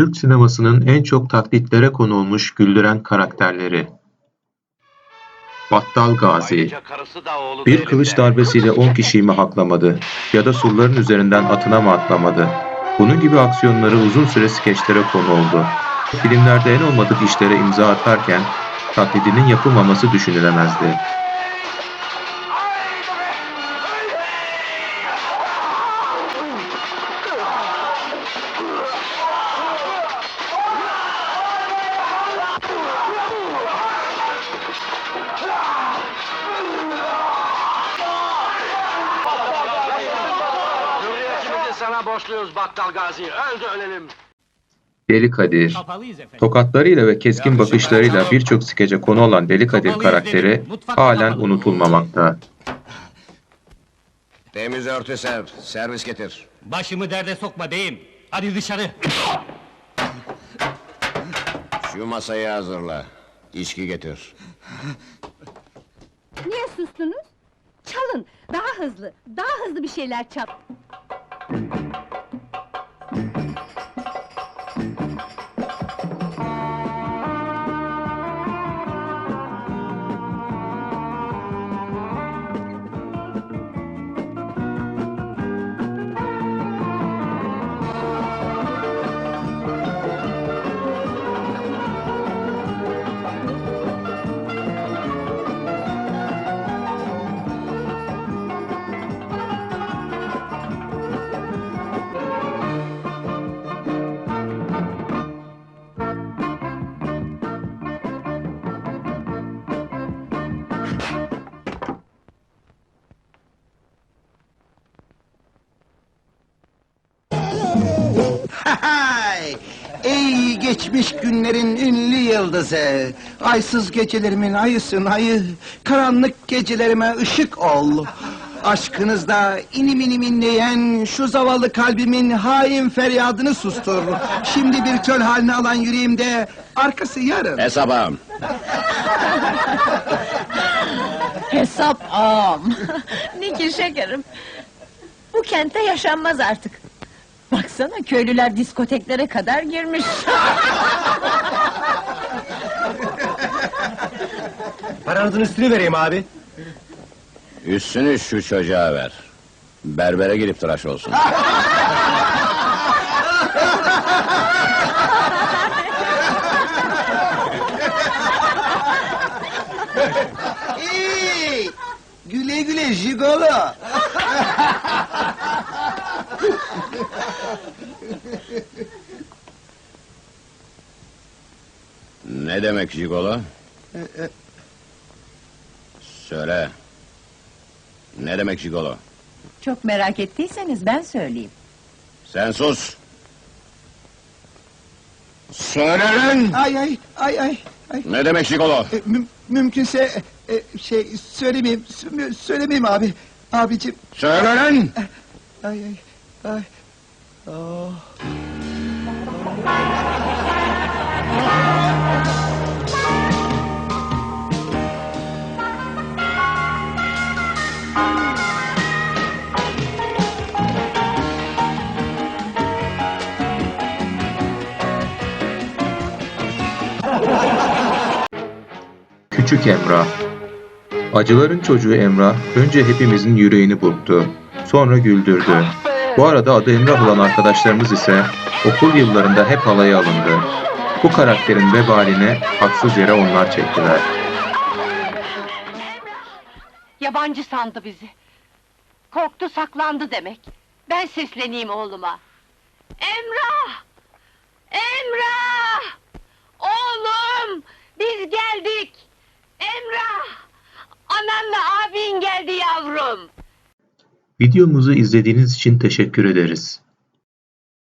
Türk sinemasının en çok taklitlere konulmuş güldüren karakterleri. Battal Gazi Bir kılıç darbesiyle 10 kişiyi mi haklamadı ya da surların üzerinden atına mı atlamadı? Bunun gibi aksiyonları uzun süre skeçlere konu oldu. Filmlerde en olmadık işlere imza atarken taklidinin yapılmaması düşünülemezdi. Sana borçluyuz Battal Gazi. Öldü ölelim. Deli Kadir Tokatlarıyla ve keskin bakışlarıyla birçok skece konu olan Deli Kadir karakteri halen unutulmamakta. Temiz örtü ser, servis getir. Başımı derde sokma beyim. Hadi dışarı. Şu masayı hazırla. İçki getir. Niye sustunuz? Çalın, daha hızlı, daha hızlı bir şeyler Thank you. Ey geçmiş günlerin ünlü yıldızı! Aysız gecelerimin ayısın ayı! Karanlık gecelerime ışık ol! Aşkınızda inim inim inleyen şu zavallı kalbimin hain feryadını sustur. Şimdi bir köl haline alan yüreğimde arkası yarın. Hesaba. Hesap ağam. ne ki şekerim. Bu kentte yaşanmaz artık. Baksana köylüler diskoteklere kadar girmiş. Paranızın üstünü vereyim abi. Üstünü şu çocuğa ver. Berbere gidip tıraş olsun. Hey! Güle güle jigolo! Ne demek jigolo? Söyle. Ne demek jigolo? Çok merak ettiyseniz ben söyleyeyim. Sen sus. Söyle lan! Ay ay ay ay! ay. Ne demek jigolo? E, müm- mümkünse e, şey söylemeyeyim, sö- söylemeyeyim abi. Abicim, Söyle lan! ay ay ay. Küçük Emrah Acıların çocuğu Emrah önce hepimizin yüreğini burktu. Sonra güldürdü. Bu arada adı Emrah olan arkadaşlarımız ise okul yıllarında hep alaya alındı. Bu karakterin vebalini haksız yere onlar çektiler. Yabancı sandı bizi. Korktu saklandı demek. Ben sesleneyim oğluma. Emrah! Emrah! Oğlum! Biz geldik! Emrah! Ananla abin geldi yavrum! Videomuzu izlediğiniz için teşekkür ederiz.